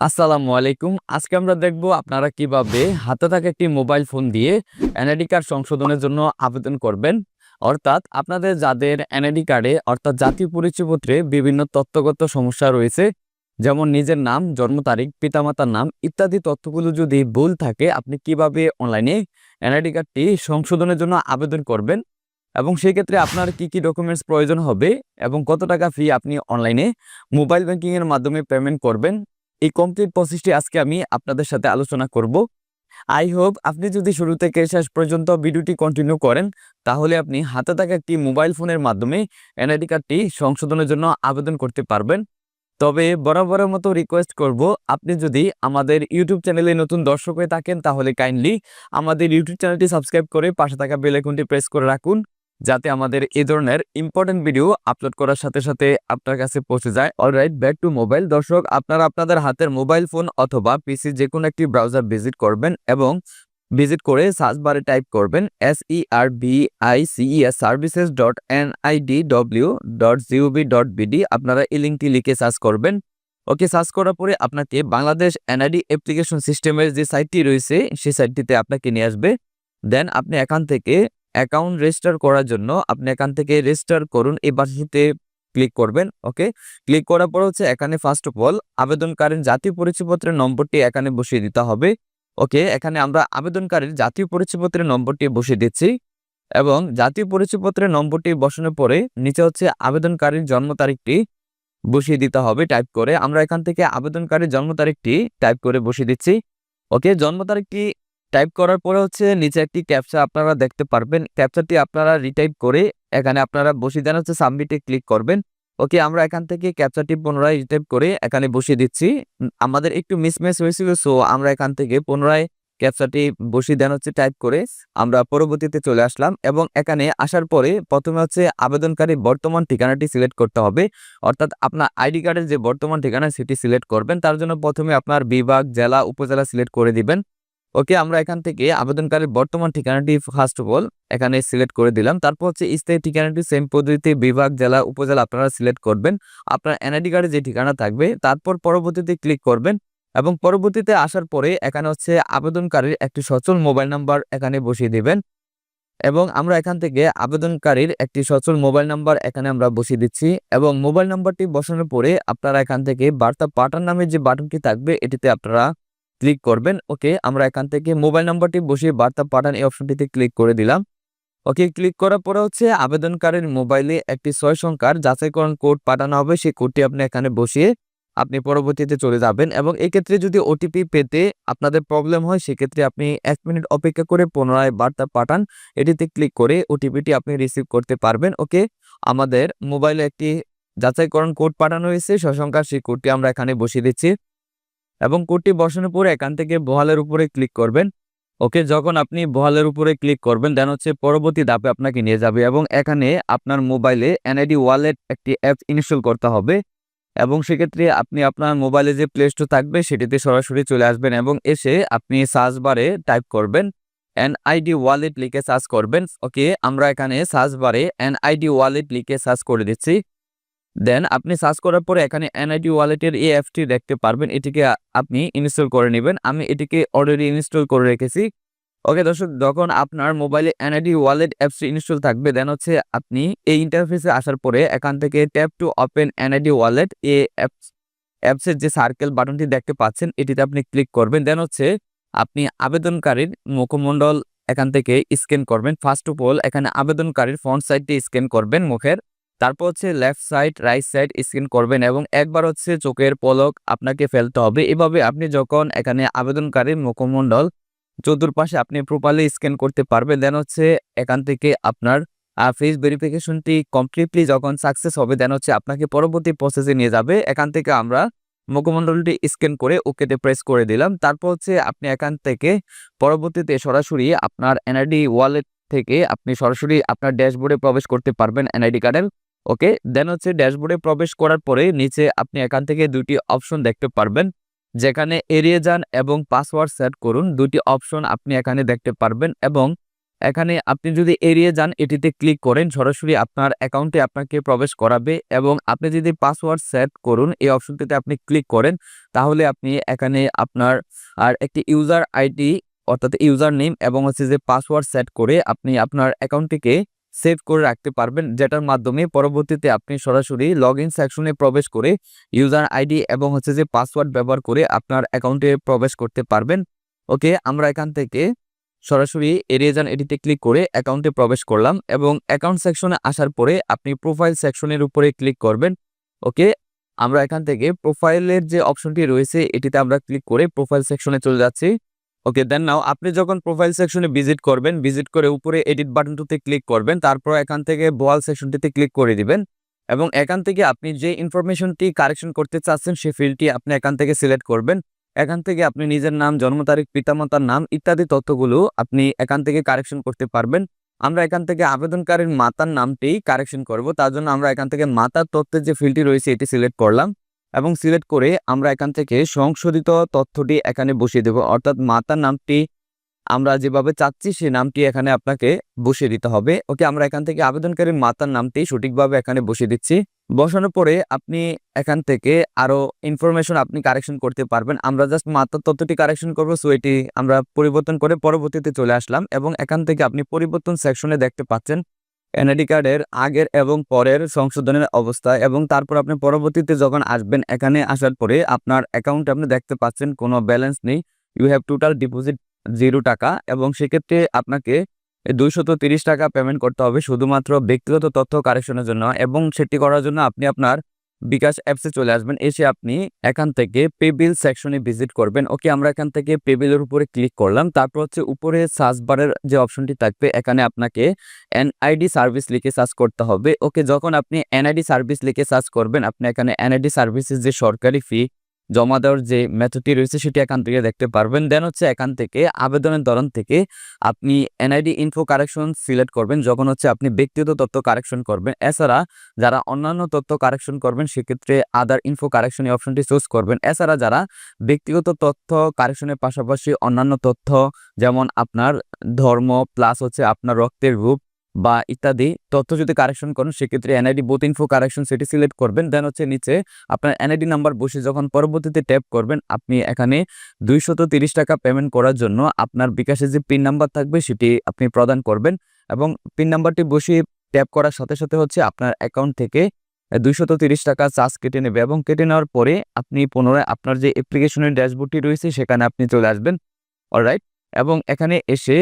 আসসালামু আলাইকুম। আজকে আমরা দেখব আপনারা কীভাবে হাতে থাকা একটি মোবাইল ফোন দিয়ে এনআইডি কার্ড সংশোধনের জন্য আবেদন করবেন। অর্থাৎ আপনাদের যাদের এনআইডি কার্ডে, অর্থাৎ জাতীয় পরিচয়পত্রে বিভিন্ন তথ্যগত সমস্যা রয়েছে, যেমন নিজের নাম, জন্ম তারিখ, পিতামাতার নাম ইত্যাদি তথ্যগুলো যদি ভুল থাকে, আপনি কীভাবে অনলাইনে এনআইডি কার্ডটি সংশোধনের জন্য আবেদন করবেন এবং সেই ক্ষেত্রে আপনার কি কি ডকুমেন্টস প্রয়োজন হবে এবং কত টাকা ফি আপনি অনলাইনে মোবাইল ব্যাংকিংয়ের মাধ্যমে পেমেন্ট করবেন। এই কমপ্লিট প্রসেসটি আজকে আমি আপনাদের সাথে আলোচনা করব। আই হোপ আপনি যদি শুরু থেকে শেষ পর্যন্ত ভিডিওটি কন্টিনিউ করেন, তাহলে আপনি হাতে থাকা একটি মোবাইল ফোনের মাধ্যমে এনআইডি কার্ডটি সংশোধনের জন্য আবেদন করতে পারবেন। তবে বরাবরের মতো রিকোয়েস্ট করব, আপনি যদি আমাদের ইউটিউব চ্যানেলে নতুন দর্শক হয়ে থাকেন, তাহলে কাইন্ডলি আমাদের ইউটিউব চ্যানেলটি সাবস্ক্রাইব করে পাশে থাকা বেল আইকনটি প্রেস করে রাখুন। যাতে আমাদের এই ধরনের ইম্পর্টেন্ট ভিডিও আপলোড করার সাথে সাথে আপনার কাছে পৌঁছে যায়। অলরাইট ব্যাক টু মোবাইল দর্শক, আপনারা আপনাদের হাতের মোবাইল ফোন অথবা পিসি যে কোনো একটি ব্রাউজার ভিজিট করবেন এবং ভিজিট করে সার্চ বারে টাইপ করবেন S E R V I C E S services dot N I D W dot G O B dot BD আপনারা এই লিঙ্কটি লিখে সার্চ করবেন। ওকে সার্চ করার পরে আপনাকে বাংলাদেশ এনআইডি অ্যাপ্লিকেশন সিস্টেমের যে সাইটটি রয়েছে, সেই সাইটটিতে আপনাকে নিয়ে আসবে। দেন আপনি এখান থেকে অ্যাকাউন্ট রেজিস্টার করার জন্য আপনি এখান থেকে রেজিস্টার করুন, এই বাসিতে ক্লিক করবেন, ওকে? ক্লিক করার পর হচ্ছে এখানে ফার্স্ট অফ অল আবেদনকারীর জাতীয় পরিচয়পত্রের নম্বরটি এখানে বসিয়ে দিতে হবে, ওকে? এখানে আমরা আবেদনকারীর জাতীয় পরিচয়পত্রের নম্বরটি বসিয়ে দিচ্ছি এবং জাতীয় পরিচয়পত্রের নম্বরটি বসানোর পরে নিচে হচ্ছে আবেদনকারীর জন্ম তারিখটি বসিয়ে দিতে হবে টাইপ করে। আমরা এখান থেকে আবেদনকারীর জন্ম তারিখটি টাইপ করে বসিয়ে দিচ্ছি, ওকে? জন্ম তারিখটি টাইপ করার পরে হচ্ছে নিচে একটি ক্যাপচা আপনারা দেখতে পারবেন। ক্যাপচারটি আপনারা রিটাইপ করে এখানে আপনারা বসিয়ে দেন, হচ্ছে সাবমিটে ক্লিক করবেন। ওকে, আমরা এখান থেকে ক্যাপচারটি পুনরায় রিটাইপ করে এখানে বসিয়ে দিচ্ছি। আমাদের একটু মিসম্যাচ হয়েছিল, সো আমরা এখান থেকে পুনরায় ক্যাপচারটি বসিয়ে দেন, হচ্ছে টাইপ করে আমরা পরবর্তীতে চলে আসলাম এবং এখানে আসার পরে প্রথমে হচ্ছে আবেদনকারী বর্তমান ঠিকানাটি সিলেক্ট করতে হবে। অর্থাৎ আপনার আইডি কার্ডের যে বর্তমান ঠিকানা, সেটি সিলেক্ট করবেন। তার জন্য প্রথমে আপনার বিভাগ, জেলা, উপজেলা সিলেক্ট করে দিবেন। ওকে, আমরা এখান থেকে আবেদনকারীর বর্তমান ঠিকানাটি ফার্স্ট অফ অল এখানে সিলেক্ট করে দিলাম। তারপর হচ্ছে স্থায়ী ঠিকানাটি সেম পদ্ধতিতে বিভাগ, জেলা, উপজেলা আপনারা সিলেক্ট করবেন। আপনার এনআইডি কার্ডে যে ঠিকানা থাকবে, তারপর পরবর্তীতে ক্লিক করবেন এবং পরবর্তীতে আসার পরে এখানে হচ্ছে আবেদনকারীর একটি সচল মোবাইল নাম্বার এখানে বসিয়ে দিবেন এবং আমরা এখান থেকে আবেদনকারীর একটি সচল মোবাইল নাম্বার এখানে আমরা বসিয়ে দিচ্ছি এবং মোবাইল নাম্বারটি বসানোর পরে আপনারা এখান থেকে বার্তা পাঠান নামের যে বাটনটি থাকবে, এটিতে আপনারা ক্লিক করবেন, ওকে, আমরা এখান থেকে মোবাইল নাম্বারটি বসিয়ে বার্তা পাঠান এই অপশনটিতে ক্লিক করে দিলাম। ওকে, ক্লিক করার পরে হচ্ছে আবেদনকারীর মোবাইলে একটি ছয় সংখ্যার যাচাইকরণ কোড পাঠানো হবে, সেই কোডটি আপনি এখানে বসিয়ে আপনি পরবর্তীতে চলে যাবেন এবং এক্ষেত্রে যদি ওটিপি পেতে আপনাদের প্রবলেম হয়, সেক্ষেত্রে আপনি এক মিনিট অপেক্ষা করে পুনরায় বার্তা পাঠান, এটিতে ক্লিক করে ওটিপিটি আপনি রিসিভ করতে পারবেন, ওকে। আমাদের মোবাইলে একটি যাচাইকরণ কোড পাঠানো হয়েছে সসংখ্যার সেই কোডটি আমরা এখানে বসিয়ে দিচ্ছি। এবং কোডটি বসানোর পরে এখান থেকে বহালের উপরে ক্লিক করবেন। ওকে যখন আপনি বহালের উপরে ক্লিক করবেন দেন হচ্ছে পরবর্তী ধাপে আপনাকে নিয়ে যাবে এবং এখানে আপনার মোবাইলে এনআইডি ওয়ালেট একটি অ্যাপ ইনস্টল করতে হবে এবং সেক্ষেত্রে আপনি আপনার মোবাইলে যে প্লে স্টোর থাকবে, সেটিতে সরাসরি চলে আসবেন এবং এসে আপনি সার্চ বারে টাইপ করবেন এনআইডি ওয়ালেট লিখে সার্চ করবেন। ওকে আমরা এখানে সার্চ বারে এনআইডি ওয়ালেট লিখে সার্চ করে দিচ্ছি। দেন আপনি সার্চ করার পরে এখানে এনআইডি ওয়ালেটের এই অ্যাপটি দেখতে পারবেন। এটিকে আপনি ইনস্টল করে নেবেন। আমি এটিকে অলরেডি ইনস্টল করে রেখেছি। ওকে দর্শক, যখন আপনার মোবাইলে এনআইডি ওয়ালেট অ্যাপসটি ইনস্টল থাকবে দেন হচ্ছে আপনি এই ইন্টারফেসে আসার পরে এখান থেকে tap to open NID wallet A apps অ্যাপসের যে সার্কেল বাটনটি দেখতে পাচ্ছেন, এটিতে আপনি ক্লিক করবেন। দেন হচ্ছে আপনি আবেদনকারীর মুখমণ্ডল এখান থেকে স্ক্যান করবেন। ফার্স্ট অফ অল এখানে আবেদনকারীর ফ্রন্ট সাইডটি স্ক্যান করবেন মুখের। তারপর হচ্ছে left side right side scan করবেন এবং একবার হচ্ছে চোখের পলক আপনাকে ফেলতে হবে। এভাবে আপনি যখন এখানে আবেদনকারীর মুখমণ্ডল চতুর্পাশে আপনি প্রপারলি স্ক্যান করতে পারবেন দেন হচ্ছে এখান থেকে আপনার ফেস ভেরিফিকেশনটি কমপ্লিটলি যখন সাকসেস হবে দেন হচ্ছে আপনাকে পরবর্তী প্রসেসে নিয়ে যাবে। এখান থেকে আমরা মুখমণ্ডলটি স্ক্যান করে ওকেতে প্রেস করে দিলাম। তারপর হচ্ছে আপনি এখান থেকে পরবর্তীতে সরাসরি আপনার এনআইডি ওয়ালেট থেকে আপনি সরাসরি আপনার ড্যাশবোর্ডে প্রবেশ করতে পারবেন এনআইডি কার্ডের ওকে? দেন হচ্ছে ড্যাশবোর্ডে প্রবেশ করার পরে নিচে আপনি এখান থেকে দুটি অপশন দেখতে পারবেন। যেখানে এড়িয়ে যান এবং পাসওয়ার্ড সেট করুন। দুটি অপশন আপনি এখানে দেখতে পারবেন এবং এখানে আপনি যদি এড়িয়ে যান, এটিতে ক্লিক করেন, সরাসরি আপনার অ্যাকাউন্টে আপনাকে প্রবেশ করাবে এবং আপনি যদি পাসওয়ার্ড সেট করুন, এই অপশনটিতে আপনি ক্লিক করেন, তাহলে আপনি এখানে আপনার আর একটি ইউজার আইডি অর্থাৎ ইউজার নেম এবং হচ্ছে যে পাসওয়ার্ড সেট করে আপনি আপনার অ্যাকাউন্টটিকে সেভ করে রাখতে পারবেন, যেটার মাধ্যমে পরবর্তীতে আপনি সরাসরি লগ ইন সেকশনে প্রবেশ করে ইউজার আইডি এবং হচ্ছে যে পাসওয়ার্ড ব্যবহার করে আপনার অ্যাকাউন্টে প্রবেশ করতে পারবেন। ওকে আমরা এখান থেকে সরাসরি এড়িয়ে যান এটিতে ক্লিক করে অ্যাকাউন্টে প্রবেশ করলাম এবং অ্যাকাউন্ট সেকশনে আসার পরে আপনি প্রোফাইল সেকশনের উপরে ক্লিক করবেন। ওকে আমরা এখান থেকে প্রোফাইলের যে অপশনটি রয়েছে, এটিতে আমরা ক্লিক করে প্রোফাইল সেকশনে চলে যাচ্ছি। ওকে দেন নাও আপনি যখন প্রোফাইল সেকশনে ভিজিট করবেন ভিজিট করে উপরে এডিট বাটনটিতে ক্লিক করবেন, তারপর এখান থেকে বোয়াল সেকশনটিতে ক্লিক করে দিবেন এবং এখান থেকে আপনি যে ইনফরমেশনটি কারেকশন করতে চাচ্ছেন সেই ফিল্ডটি আপনি এখান থেকে সিলেক্ট করবেন। এখান থেকে আপনি নিজের নাম, জন্ম তারিখ, পিতামাতার নাম ইত্যাদি তথ্যগুলো আপনি এখান থেকে কারেকশন করতে পারবেন। আমরা এখান থেকে আবেদনকারীর মাতার নামটি কারেকশন করব, তার জন্য আমরা এখান থেকে মাতার তথ্যের যে ফিল্ডটি রয়েছে, এটি সিলেক্ট করলাম। এবং সিলেক্ট করে আমরা এখান থেকে সংশোধিত তথ্যটি এখানে বসিয়ে দেব। অর্থাৎ মাতার নামটি আমরা যেভাবে চাচ্ছি সেই নামটি এখানে আপনাকে বসিয়ে দিতে হবে। ওকে, আমরা এখান থেকে আবেদনকারীর মাতার নামটি সঠিকভাবে এখানে বসিয়ে দিচ্ছি। বসানোর পরে আপনি এখান থেকে আরও ইনফরমেশন আপনি কারেকশন করতে পারবেন। আমরা জাস্ট মাতার তথ্যটি কারেকশন করব সো এটি আমরা পরিবর্তন করে পরবর্তীতে চলে আসলাম এবং এখান থেকে আপনি পরিবর্তন সেকশনে দেখতে পাচ্ছেন। এনআইডি কার্ডের আগের এবং পরের সংশোধনের অবস্থা এবং তারপর আপনি পরবর্তীতে যখন আসবেন এখানে আসার পরে আপনার অ্যাকাউন্টে আপনি দেখতে পাচ্ছেন কোনো ব্যালেন্স নেই। You have total deposit zero টাকা এবং সেক্ষেত্রে আপনাকে দুইশত তিরিশ টাকা পেমেন্ট করতে হবে শুধুমাত্র ব্যক্তিগত তথ্য কারেকশনের জন্য এবং সেটি করার জন্য আপনি আপনার বিকাশ অ্যাপসে চলে আসবেন। এসে আপনি এখান থেকে পেবিল সেকশনে ভিজিট করবেন। ওকে, আমরা এখান থেকে পেবিলের উপরে ক্লিক করলাম। তারপর হচ্ছে উপরে সার্চ বারের যে অপশনটি থাকবে, এখানে আপনাকে এনআইডি সার্ভিস লিখে সার্চ করতে হবে। ওকে, যখন আপনি এনআইডি সার্ভিস লিখে সার্চ করবেন, আপনি এখানে এনআইডি সার্ভিসের যে সরকারি ফি জমা দেওয়ার যে মেথডটি রয়েছে সেটি এখান থেকে দেখতে পারবেন। দেন হচ্ছে এখান থেকে আবেদনের ধরন থেকে আপনি এনআইডি ইনফো কারেকশন সিলেক্ট করবেন, যখন হচ্ছে আপনি ব্যক্তিগত তথ্য কারেকশন করবেন। এছাড়া যারা অন্যান্য তথ্য কারেকশন করবেন, সেক্ষেত্রে আদার ইনফো কারেকশন এই অপশনটি চুজ করবেন। এছাড়া যারা ব্যক্তিগত তথ্য কারেকশনের পাশাপাশি অন্যান্য তথ্য, যেমন আপনার ধর্ম প্লাস হচ্ছে আপনার রক্তের গ্রুপ বা ইত্যাদি তথ্য যদি কারেকশন করেন, সেক্ষেত্রে এনআইডি বোথ ইনফো কারেকশন সেটি সিলেক্ট করবেন। দেন হচ্ছে নিচে আপনার এনআইডি নাম্বার বসে যখন পরবর্তীতে ট্যাপ করবেন, আপনি এখানে দুইশত টাকা পেমেন্ট করার জন্য আপনার বিকাশে যে পিন নাম্বার থাকবে, সেটি আপনি প্রদান করবেন এবং পিন নাম্বারটি বসিয়ে ট্যাপ করার সাথে সাথে হচ্ছে আপনার অ্যাকাউন্ট থেকে দুইশত তিরিশ টাকা চার্জ কেটে নেবে এবং কেটে নেওয়ার পরে আপনি পুনরায় আপনার যে অ্যাপ্লিকেশনের ড্যাশবোর্ডটি রয়েছে, সেখানে আপনি চলে আসবেন। অলরাইট এবং এখানে এসে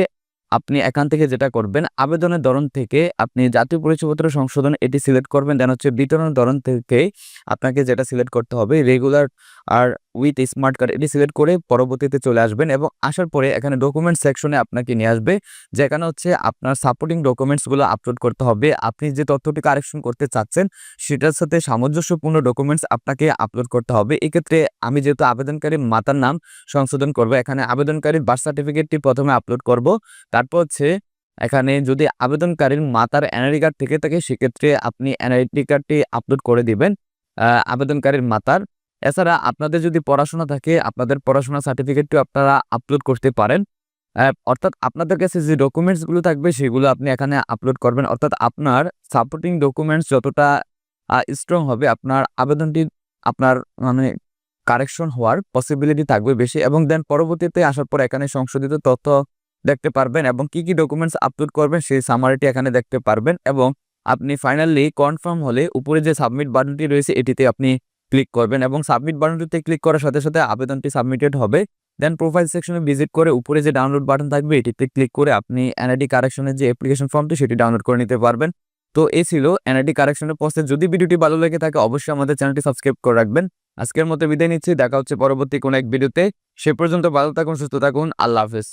আপনি এখান থেকে যেটা করবেন, আবেদনের ধরন থেকে আপনি জাতীয় পরিচয়পত্র সংশোধন এটি সিলেক্ট করবেন। দেন হচ্ছে বিতরণের ধরন থেকে আপনাকে যেটা সিলেক্ট করতে হবে, রেগুলার আর উইথ স্মার্ট কার্ড এটি সিলেক্ট করে পরবর্তীতে চলে আসবেন এবং আসার পরে এখানে ডকুমেন্ট সেকশনে আপনাকে নিয়ে আসবে, যেখানে হচ্ছে আপনার সাপোর্টিং ডকুমেন্টসগুলো আপলোড করতে হবে। আপনি যে তথ্যটি কারেকশন করতে চাচ্ছেন, সেটার সাথে সামঞ্জস্যপূর্ণ ডকুমেন্টস আপনাকে আপলোড করতে হবে। এক্ষেত্রে আমি যেহেতু আবেদনকারী মাতার নাম সংশোধন করব, এখানে আবেদনকারীর বার্থ সার্টিফিকেটটি প্রথমে আপলোড করব। তারপর হচ্ছে এখানে যদি আবেদনকারীর মাতার এনআইডি কার্ড থেকে থাকে, সেক্ষেত্রে আপনি এনআইডি কার্ডটি আপলোড করে দিবেন আবেদনকারীর মাতার। এছাড়া আপনাদের যদি পড়াশোনা থাকে, আপনাদের পড়াশোনা সার্টিফিকেটটিও আপনারা আপলোড করতে পারেন। অর্থাৎ আপনাদের কাছে যে ডকুমেন্টসগুলো থাকবে, সেগুলো আপনি এখানে আপলোড করবেন। অর্থাৎ আপনার সাপোর্টিং ডকুমেন্টস যতটা স্ট্রং হবে, আপনার আবেদনটি আপনার মানে কারেকশন হওয়ার পসিবিলিটি থাকবে বেশি। এবং দেন পরবর্তীতে আসার পর এখানে সংশোধিত তথ্য দেখতে পারবেন এবং কি কি ডকুমেন্টস আপলোড করবেন, সেই সামারিটি এখানে দেখতে পারবেন। এবং আপনি ফাইনালি কনফার্ম হলে উপরে যে সাবমিট বাটনটি রয়েছে, এটিতে আপনি ক্লিক করবেন এবং সাবমিট বাটনটিতে ক্লিক করার সাথে সাথে আবেদনটি সাবমিটেড হবে। দেন প্রোফাইল সেকশনে ভিজিট করে উপরে যে ডাউনলোড বাটন থাকবে, এটিতে ক্লিক করে আপনি এনআইডি কারেকশনের যে অ্যাপ্লিকেশন ফর্মটি সেটি ডাউনলোড করে নিতে পারবেন। তো এ ছিল এনআইডি কারেকশনের প্রসেস যদি ভিডিওটি ভালো লেগে থাকে, অবশ্যই আমাদের চ্যানেলটি সাবস্ক্রাইব করে রাখবেন। আজকের মতো বিদায় নিচ্ছি। দেখা হচ্ছে পরবর্তী কোনো এক ভিডিওতে। সে পর্যন্ত ভালো থাকুন, সুস্থ থাকুন। আল্লাহ হাফেজ।